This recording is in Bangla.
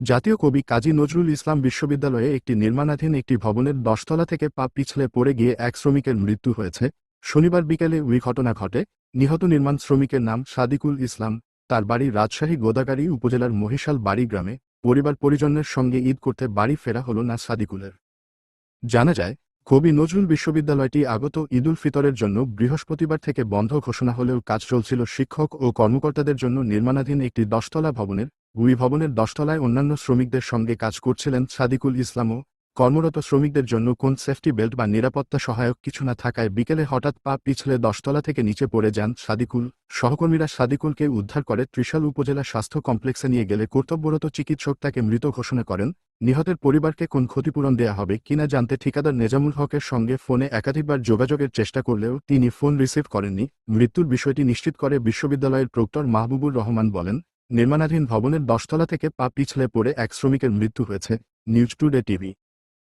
জাতীয় কবি কাজী নজরুল ইসলাম বিশ্ববিদ্যালয়ে একটি নির্মাণাধীন একটি ভবনের দশতলা থেকে পা পিছলে পড়ে গিয়ে এক শ্রমিকের মৃত্যু হয়েছে। শনিবার বিকেলে ওই ঘটনা ঘটে। নিহত নির্মাণ শ্রমিকের নাম সাদিকুল ইসলাম। তার বাড়ি রাজশাহী গোদাগাড়ি উপজেলার মহিশাল বাড়ি গ্রামে। পরিবার পরিজনের সঙ্গে ঈদ করতে বাড়ি ফেরা হল না সাদিকুলের। জানা যায়, কবি নজরুল বিশ্ববিদ্যালয়টি আগত ঈদুল ফিতরের জন্য বৃহস্পতিবার থেকে বন্ধ ঘোষণা হলেও কাজ চলছিল শিক্ষক ও কর্মকর্তাদের জন্য নির্মাণাধীন একটি দশতলা ভবনের ওই ভবনের দশতলায় অন্যান্য শ্রমিকদের সঙ্গে কাজ করছিলেন সাদিকুল ইসলামও। কর্মরত শ্রমিকদের জন্য কোন সেফটি বেল্ট বা নিরাপত্তা সহায়ক কিছু না থাকায় বিকেলে হঠাৎ পা পিছলে দশতলা থেকে নিচে পড়ে যান সাদিকুল। সহকর্মীরা সাদিকুলকে উদ্ধার করে ত্রিশাল উপজেলা স্বাস্থ্য কমপ্লেক্সে নিয়ে গেলে কর্তব্যরত চিকিৎসক তাকে মৃত ঘোষণা করেন। নিহতের পরিবারকে কোন ক্ষতিপূরণ দেয়া হবে কিনা জানতে ঠিকাদার নেজামুল হকের সঙ্গে ফোনে একাধিকবার যোগাযোগের চেষ্টা করলেও তিনি ফোন রিসিভ করেননি। মৃত্যুর বিষয়টি নিশ্চিত করে বিশ্ববিদ্যালয়ের প্রক্টর মাহবুবুর রহমান বলেন নির্মাণাধীন ভবনের দশতলা থেকে পা পিছলে পড়ে এক শ্রমিকের মৃত্যু হয়েছে নিউজ টুডে টিভি।